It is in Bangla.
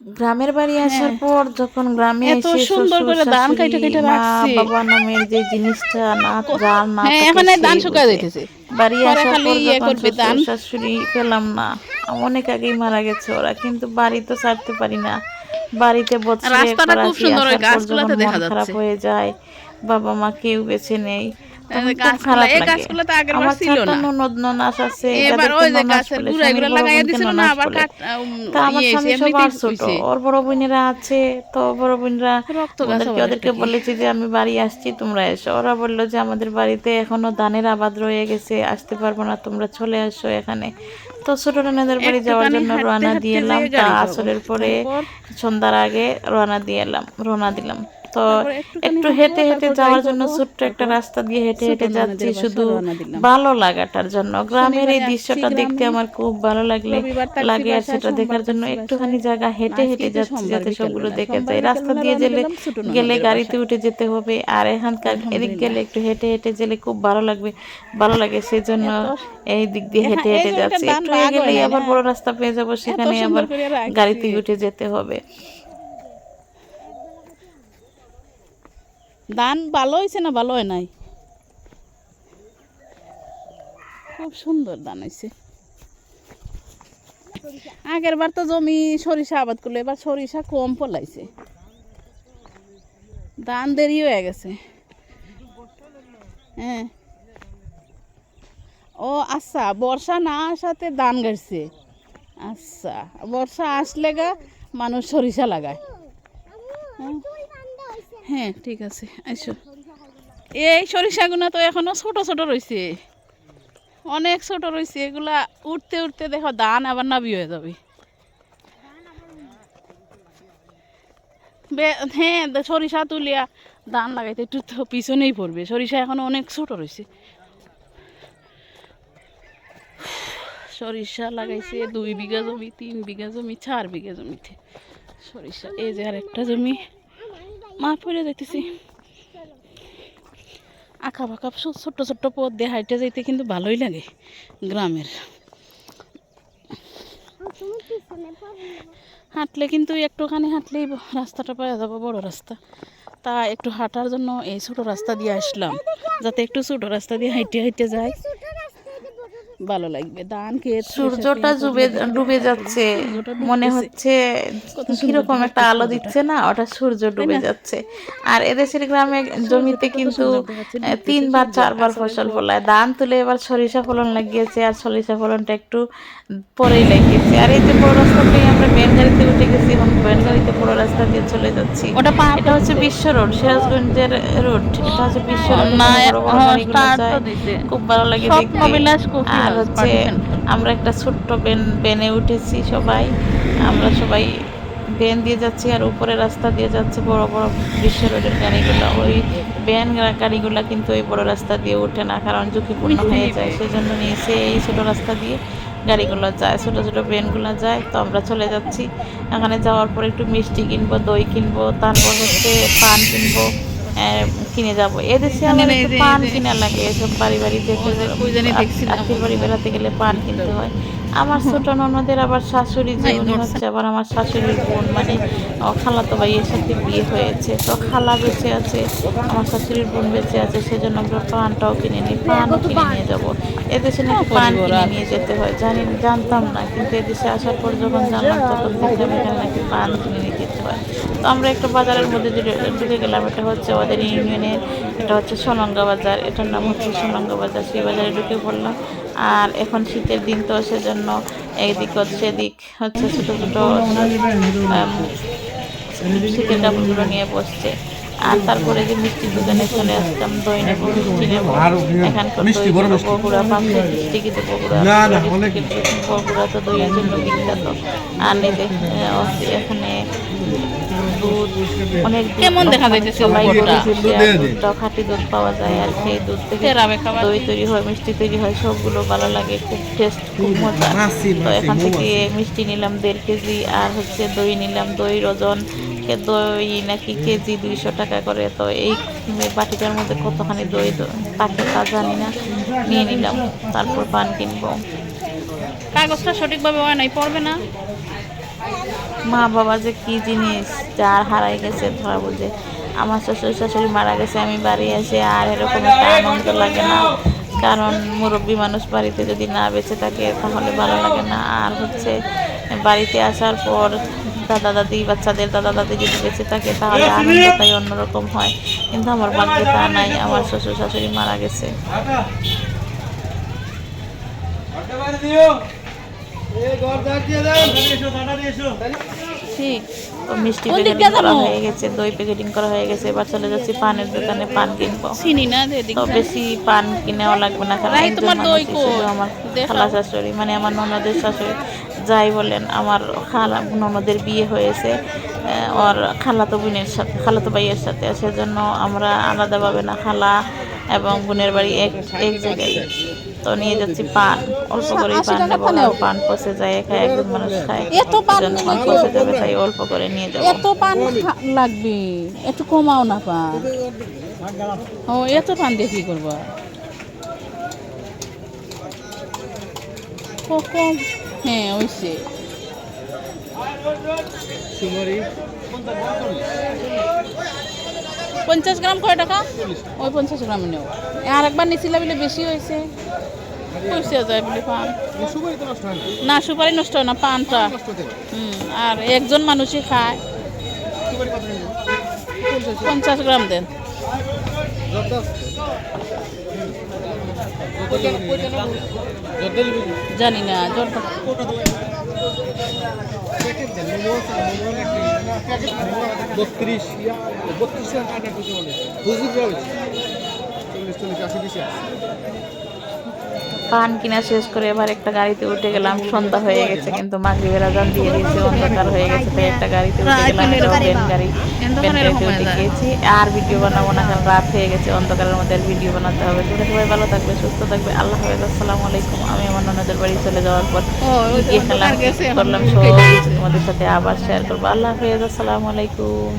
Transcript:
গ্রামের বাড়ি আসার পর যখন গ্রামে এত এসে সুন্দর করে ধান কাইটে কাইটে রাখছে। বাবা নামের যে জিনিসটা না যার না হ্যাঁ এখানে ধান শুকায়। যাইতেছে বাড়ি আসার পর ইয়ে যখন ধান। শাশুড়ি পেলাম না অনেক আগেই মারা গেছে ওরা কিন্তু বাড়ি তো ছাড়তে পারি না বাড়িতে বসে রাস্তাটা খুব সুন্দর, গাছগুলাতে দেখা মন খারাপ হয়ে যায় বাবা মা কেউ বেঁচে নেই ইয়ে। ওর বড় বোনেরা আছে তো বড় বোনরা ওদেরকে? বলেছি যে আমি বাড়ি আসছি তোমরা এসো। ওরা বলল যে আমাদের বাড়িতে এখনও ধানের আবাদ রয়ে গেছে আসতে পারব না তোমরা চলে আসো এখানে। তো ছোট নানাদের বাড়ি যাওয়ার জন্য রওনা দিয়ে এলাম। আসরের পরে সন্ধ্যার আগে রওনা দিয়ে এলাম রওনা দিলাম। তো একটু হেঁটে হেঁটে যাওয়ার জন্য ছোট্ট একটা রাস্তা দিয়ে হেঁটে হেঁটে যাচ্ছি শুধু ভালো লাগাটার জন্য। গ্রামের এই দৃশ্যটা দেখতে আমার খুব ভালো লাগলে লাগে আর সেটা দেখার জন্য একটুখানি জায়গা হেঁটে হেঁটে যাচ্ছি যাতে সবগুলো। দেখে যায় রাস্তা দিয়ে গেলে গেলে গাড়িতে উঠে যেতে হবে আর এখানকার এদিক গেলে একটু হেঁটে হেঁটে গেলে খুব ভালো লাগবে ভালো লাগে সেই জন্য এই দিক দিয়ে হেঁটে হেঁটে যাচ্ছি। একটু গেলেই আবার বড় রাস্তা পেয়ে যাব সেখানে আবার গাড়িতে উঠে যেতে হবে। ধান ভালো হয়েছে না ভালো হয় নাই? খুব সুন্দর ধান হয়েছে। আগের বার তো জমি সরিষা আবাদ করল, এবার সরিষা কম ফলাইছে। ধান দেরি হয়ে গেছে। হ্যাঁ। ও আচ্ছা বর্ষা না আসাতে ধান গাড়ছে। আচ্ছা বর্ষা আসলে গা মানুষ সরিষা লাগায়। হ্যাঁ ঠিক আছে, আইসো। এই সরিষাগুলো তো এখনও ছোট ছোট রয়েছে অনেক ছোট রয়েছে এগুলা উঠতে উঠতে দেখো ধান আবার নাবি হয়ে যাবে। হ্যাঁ সরিষা তুলিয়া ধান লাগাইতে একটু তো পিছনেই পড়বে, সরিষা এখনও অনেক ছোট রয়েছে সরিষা লাগাইছে দুই বিঘা জমি, তিন বিঘা জমি, চার বিঘা জমিতে। সরিষা, এই যে আর একটা জমি। মা পড়ে যাইতেছি। আঁকা বাঁকা ছোট্ট ছোট্ট পথ দিয়ে হাইটে যাইতে কিন্তু ভালোই লাগে গ্রামের। হাঁটলে কিন্তু একটুখানি হাঁটলেই রাস্তাটা পাওয়া যাব বড় রাস্তা। তা একটু হাঁটার জন্য এই ছোট রাস্তা দিয়ে আসলাম, যাতে একটু ছোট রাস্তা দিয়ে হাইটে হাইটে যায় ভালো লাগবে। ধান খেয়ে সূর্যটা ডুবে ডুবে যাচ্ছে। মনে হচ্ছে কীরকম একটা আলো দিচ্ছে না ওটা সূর্য ডুবে যাচ্ছে। আর এদেশের গ্রামে জমিতে কিন্তু তিনবার চারবার ফসল ফলায়। ধান তুলে এবার সরিষা ফলন লাগিয়েছে আর সরিষা ফলনটা একটু পরেই লাগিয়েছে। আর এই যে বড় রাস্তাটাই আমরা বেন গাড়িতে উঠে গেছি এবং বেন গাড়িতে বড় রাস্তা দিয়ে চলে যাচ্ছি। ওটা এটা হচ্ছে বিশ্ব রোড সিরাজগঞ্জের রোড। এটা হচ্ছে বিশ্ব রোড হ্যাঁ। খুব ভালো লাগে দেখতে। আর হচ্ছে আমরা একটা ছোট্ট বেন বেনে উঠেছি সবাই। আমরা সবাই বেন দিয়ে যাচ্ছি আর উপরে রাস্তা দিয়ে যাচ্ছে বড় বড় বিশ্ব রোডের গাড়িগুলো। ওই বেন গাড়িগুলো কিন্তু ওই বড় রাস্তা দিয়ে ওঠে না কারণ ঝুঁকিপূর্ণ হয়ে যায়। সেজন্য নিচে এই ছোটো রাস্তা দিয়ে গাড়িগুলো যায় ছোটো ছোটো বেনগুলো যায়। তো আমরা চলে যাচ্ছি। এখানে যাওয়ার পর একটু মিষ্টি কিনবো দই কিনবো তারপর হচ্ছে পান কিনবো। কিনে যাব। এদেশে আমার এই একটু পান কিনা লাগে এসব বাড়ি বাড়ি দেখে আত্মীয় বাড়ি বেড়াতে গেলে পান কিনতে হয়। আমার ছোট ননদের আবার শাশুড়ি যে উনি হচ্ছে আবার আমার শাশুড়ির বোন। মানে ও খালাতো ভাইয়ের সাথে বিয়ে হয়েছে তো খালা বেঁচে আছে আমার শাশুড়ির বোন বেঁচে আছে সেজন্য আমরা পানটাও কিনে নিই পানও কিনে নিয়ে যাব। এদেশে নাকি পান কিনে নিয়ে যেতে হয় জানি জানতাম না কিন্তু এদেশে আসার পর যখন জানলাম তখন দেখলাম এখানে নাকি পান কিনে নিয়ে যেতে হয়। তো আমরা একটা বাজারের মধ্যে ঢুকে- গেলাম। এটা হচ্ছে আমাদের ইউনিয়নের, এটা হচ্ছে সোনাঙ্গা বাজার। এটার নাম হচ্ছে সোনাঙ্গা বাজার। সেই বাজারে ঢুকে পড়লাম। আর এখন শীতের দিন তো সেজন্য একদিক হচ্ছে সেদিক হচ্ছে ছোটো ছোটো শীতের কাপড়গুলো নিয়ে বসছে। আর তারপরে যে মিষ্টির দোকানে চলে আসতাম দই নেব মিষ্টি নেব এখানকার মিষ্টি। বগুড়া পাঁচশো মিষ্টি কিন্তু বগুড়া বগুড়া তো দইয়ের জন্য বিখ্যাত আর এখানে দুধ অনেক কেমন দেখা যাইতেছে সবাই উপরটা? বলেছে যে দুধে আর দিন। দুধটাও খাঁটি দুধ পাওয়া যায় আর সেই দুধ থেকে দই তৈরি হয় মিষ্টি তৈরি হয় সবগুলো ভালো লাগে খুব টেস্ট খুব মজা তো এখান থেকে মিষ্টি নিলাম দেড় কেজি আর হচ্ছে দই নিলাম দই ওজন কে দই নাকি কেজি দুইশো টাকা করে। তো এই বাটিটার মধ্যে কতখানি দই থাকে তা জানি না। নিয়ে নিলাম তারপর পান কিনবো। কাগজটা সঠিকভাবে হয় নাই পড়বে না। মা বাবা যে কি জিনিস যার হারাই গেছে ধরা বুঝে আমার শ্বশুর শাশুড়ি মারা গেছে আমি বাড়ি এসে আর এরকম একটা আনন্দ লাগে না। কারণ মুরব্বী মানুষ বাড়িতে যদি না বেঁচে থাকে তাহলে ভালো লাগে না। আর হচ্ছে বাড়িতে আসার পর দাদা দাদি বাচ্চাদের দাদা দাদি যদি বেঁচে থাকে তাহলে আনন্দটাই অন্যরকম হয়। কিন্তু আমার ভাগ্যে তা নাই আমার শ্বশুর শাশুড়ি মারা গেছে। ঠিক তো মিষ্টি প্যাকেটিং করা হয়ে গেছে দই প্যাকেটিং করা হয়ে গেছে এবার চলে যাচ্ছি পানের দোকানে পান কিনবো। চিনি না তো বেশি পান কিনেও লাগবে না কারণ তোমার দই? আমার খালা শাশুড়ি মানে আমার ননদের শাশুড়ি। যাই বলেন আমার খালা ননদের বিয়ে হয়েছে ওর খালাতো বোনের সাথে খালাতো ভাইয়ের সাথে সেজন্য আমরা আলাদাভাবে না খালা এবং বোনের বাড়ি এক এক জায়গায়। তো নিয়ে যাচ্ছি পান। অল্প করে আশি পান নেব পান পচে যায় একা একজন মানুষ খায় এত পান পচে যাবে তাই অল্প করে নিয়ে যাব। এত পান লাগবে একটু কমাও না পান। ও এত পান দিয়ে কি করব? কম। হ্যাঁ ওইসে পঞ্চাশ গ্রাম কয় টাকা? ওই পঞ্চাশ গ্রাম নেও। আর একবার নিছিলা বলে বেশি হয়েছে। হয়েছে যায় বলে পান। না সুপারি নষ্ট হয় না পানটা। হুম আর একজন মানুষই খায়। পঞ্চাশ গ্রাম দেন। জানি না জলটা বত্রিশ। বত্রিশ হুজুর চল্লিশ চল্লিশ আশি বিশে আছে পান কিনা শেষ করে এবার একটা গাড়িতে উঠে গেলাম। সন্ধ্যা হয়ে গেছে কিন্তু মাগরিবের আজান দিয়ে দিয়েছে অন্ধকার হয়ে গেছে তাই একটা গাড়িতে উঠে গেলাম ভ্যান গাড়ি ভ্যান গাড়িতে উঠে গিয়েছি আর ভিডিও বানাবো না কারণ রাত হয়ে গেছে অন্ধকারের মধ্যে আর ভিডিও বানাতে হবে। তোরা সবাই ভালো থাকবে সুস্থ থাকবে আল্লাহ হাফেজ আসসালামু আলাইকুম। আমি আমার ননদের বাড়ি চলে যাওয়ার পর গিয়ে খেলাম গেছে, করলাম সব তোমাদের সাথে আবার শেয়ার করব। আল্লাহ হাফেজ আসসালামু আলাইকুম।